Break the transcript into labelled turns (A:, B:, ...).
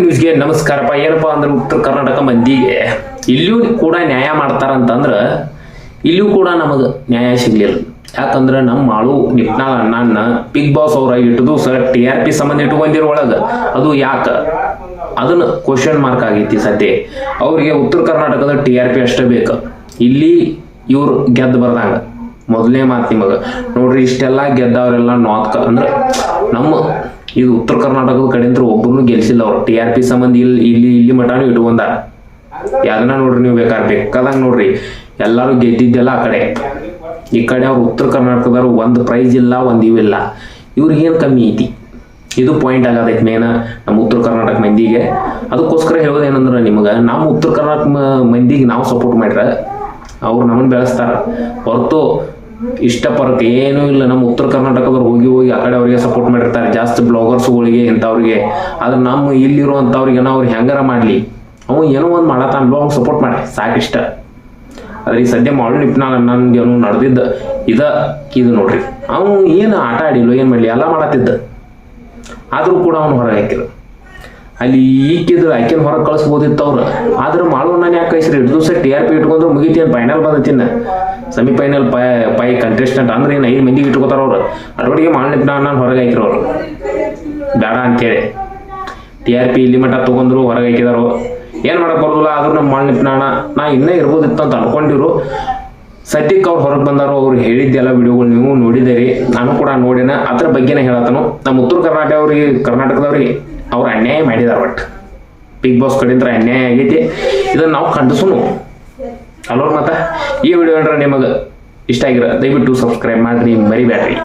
A: ನ್ಯೂಸ್ಗೆ ನಮಸ್ಕಾರಪ್ಪ. ಏನಪ್ಪ ಅಂದ್ರೆ ಉತ್ತರ ಕರ್ನಾಟಕ ಮಂದಿಗೆ ಇಲ್ಲಿಯೂ ಕೂಡ ನ್ಯಾಯ ಮಾಡ್ತಾರಂತಂದ್ರ ಇಲ್ಲಿಯೂ ಕೂಡ ನಮಗೆ ನ್ಯಾಯ ಸಿಗ್ಲಿಲ್ಲ. ಯಾಕಂದ್ರೆ ನಮ್ಮ ಮಾಳು ನಿಪ್ನಾಳ ಅಣ್ಣನ ಬಿಗ್ ಬಾಸ್ ಅವ್ರ ಇಟ್ಟದು ಸರ್ ಟಿ ಆರ್ ಪಿ ಸಂಬಂಧ ಇಟ್ಕೊಂಡಿರೋ ಒಳಗ. ಅದು ಯಾಕ? ಅದನ್ನ ಕ್ವಶನ್ ಮಾರ್ಕ್ ಆಗೈತಿ ಸದ್ಯ. ಅವ್ರಿಗೆ ಉತ್ತರ ಕರ್ನಾಟಕದ ಟಿ ಆರ್ ಪಿ ಅಷ್ಟೇ ಬೇಕು. ಇಲ್ಲಿ ಇವ್ರು ಗೆದ್ದು ಬರ್ದಂಗ. ಮೊದಲನೇ ಮಾತು ನಿಮಗ. ನೋಡ್ರಿ, ಇಷ್ಟೆಲ್ಲ ಗೆದ್ದವರೆಲ್ಲ ನಾರ್ತ್ ಅಂದ್ರೆ ನಮ್ಮ ಇದು ಉತ್ತರ ಕರ್ನಾಟಕದ ಕಡೆಯಿಂದ ಒಬ್ಬರು ಗೆಲ್ಸಿಲ್ಲ ಅವ್ರು. ಟಿ ಆರ್ ಪಿ ಸಂಬಂಧ ಇಲ್ಲಿ ಇಲ್ಲಿ ಇಲ್ಲಿ ಮಟಾನು ಇಟ್ಕೊಂಡಾರ ಯಾವ್ದನ್ನ ನೋಡ್ರಿ ನೀವು ಬೇಕಾದ್ರೆ ಬೇಕಾದಂಗ ನೋಡ್ರಿ. ಎಲ್ಲರೂ ಗೆದ್ದಿದ್ದೆಲ್ಲ ಆ ಕಡೆ. ಈ ಕಡೆ ಅವ್ರು ಉತ್ತರ ಕರ್ನಾಟಕದವ್ರು ಒಂದು ಪ್ರೈಸ್ ಇಲ್ಲ, ಒಂದು ಇವಿಲ್ಲ ಇವ್ರಿಗೇನು ಕಮ್ಮಿ ಐತಿ? ಇದು ಪಾಯಿಂಟ್ ಆಗತೈತಿ ಮೇನ ನಮ್ಮ ಉತ್ತರ ಕರ್ನಾಟಕ ಮಂದಿಗೆ. ಅದಕ್ಕೋಸ್ಕರ ಹೇಳೋದೇನಂದ್ರೆ ನಿಮಗೆ, ನಮ್ಮ ಉತ್ತರ ಕರ್ನಾಟಕ ಮಂದಿಗೆ ನಾವು ಸಪೋರ್ಟ್ ಮಾಡ್ರೆ, ಅವ್ರು ನಮ್ಮನ್ನು ಬೆಳೆಸ್ತಾರ. ಹೊರತು ಇಷ್ಟಪರಕ್ ಏನೂ ಇಲ್ಲ. ನಮ್ಮ ಉತ್ತರ ಕರ್ನಾಟಕದವ್ರು ಹೋಗಿ ಹೋಗಿ ಆ ಕಡೆ ಅವರಿಗೆ ಸಪೋರ್ಟ್ ಮಾಡಿರ್ತಾರೆ. ಜಾಸ್ತಿ ಬ್ಲಾಗರ್ಸ್ಗಳಿಗೆ ಇಂಥವ್ರಿಗೆ. ಆದ್ರೆ ನಮ್ಮ ಇಲ್ಲಿರುವಂಥವ್ರಿಗೆ ಏನೋ ಅವ್ರು ಹೆಂಗಾರ ಮಾಡಲಿ. ಅವ ಏನೋ ಒಂದು ಮಾಡತ್ತಾನ ಅವ್ನು ಸಪೋರ್ಟ್ ಮಾಡಿ ಸಾಕಿಷ್ಟ. ಆದ್ರೆ ಈ ಸದ್ಯ ಮಾಡು ನಿಪ್ನಾಳ ನನ್ಗೆ ಅವನು ನಡೆದಿದ್ದ. ಇದ, ಇದು ನೋಡ್ರಿ. ಅವನು ಏನು ಆಟ ಆಡಿಲ್ಲ, ಏನು ಮಾಡಲಿ, ಎಲ್ಲ ಮಾಡತ್ತಿದ್ದ. ಆದರೂ ಕೂಡ ಅವನು ಹೊರಗೆ ಹಾಕಿದ ಅಲ್ಲಿ ಈಕಿದ್ರು ಆಕಿನ ಹೊರಗೆ ಕಳಿಸ್ಬೋದಿತ್ತು ಅವ್ರು. ಆದ್ರೆ ಮಾಡುವ ಯಾಕೆ ಕಳಿಸ್ರಿ? ಎರಡು ದಿವಸ ಟಿ ಆರ್ ಪಿ ಇಟ್ಕೊಂಡ್ರು ಮುಗಿತಿ ಫೈನಲ್ ಬಂದತಿನ್ನ ಸೆಮಿ ಫೈನಲ್ ಪೈ ಪೈ ಕಂಟೆಸ್ಟೆಂಟ್ ಅಂದ್ರೆ ಏನು ಐದು ಮಂದಿಗೆ ಇಟ್ಕೋತಾರ ಅವ್ರು. ಅಡವಡಿಗೆ ಮಾಡಿ ನಾನು ಹೊರಗೆ ಹಾಕಿರೋ ಅವರು. ಬೇಡ ಅಂತೇಳಿ. ಟಿ ಆರ್ ಪಿ ಇಲ್ಲಿ ಮಟ್ಟ ತೊಗೊಂಡ್ರು, ಹೊರಗೆ ಹಾಕಿದಾರು. ಏನು ಮಾಡಕ್ ಬರೋದಿಲ್ಲ ಆದ್ರೂ ನಮ್ಮ ನಾಣ ನಾ ಇನ್ನೇ ಇರ್ಬೋದಿತ್ತು ಅಂತ ಅನ್ಕೊಂಡಿರು. ಸದ್ಯಕ್ಕೆ ಅವ್ರು ಹೊರಗೆ ಬಂದಾರು, ಅವ್ರು ಹೇಳಿದ್ದೆಲ್ಲ ವಿಡಿಯೋಗಳು ನೀವು ನೋಡಿದಿರಿ ನಾನು ಕೂಡ ನೋಡಿನ. ಅದ್ರ ಬಗ್ಗೆನೇ ಹೇಳತ್ತನು. ನಮ್ಮ ಉತ್ತರ ಕರ್ನಾಟಕ ಅವ್ರಿಗೆ, ಕರ್ನಾಟಕದವ್ರಿಗೆ. ಅವ್ರು ಅನ್ಯಾಯ ಮಾಡಿದಾರ ಒಟ್ಟು. ಬಿಗ್ ಬಾಸ್ ಕಡೆಯಿಂದ ಅನ್ಯಾಯ ಆಗೈತಿ. ಇದನ್ನ ನಾವು ಖಂಡಿಸುನು ಅಲ್ಲೋರ್ ಮತ್ತ ಈ ವಿಡಿಯೋ ನಿಮಗೆ ಇಷ್ಟ ಆಗಿರೋ, ದಯವಿಟ್ಟು ಸಬ್ಸ್ಕ್ರೈಬ್ ಮಾಡ್ರಿ, ಮರಿಬೇಡ್ರಿ.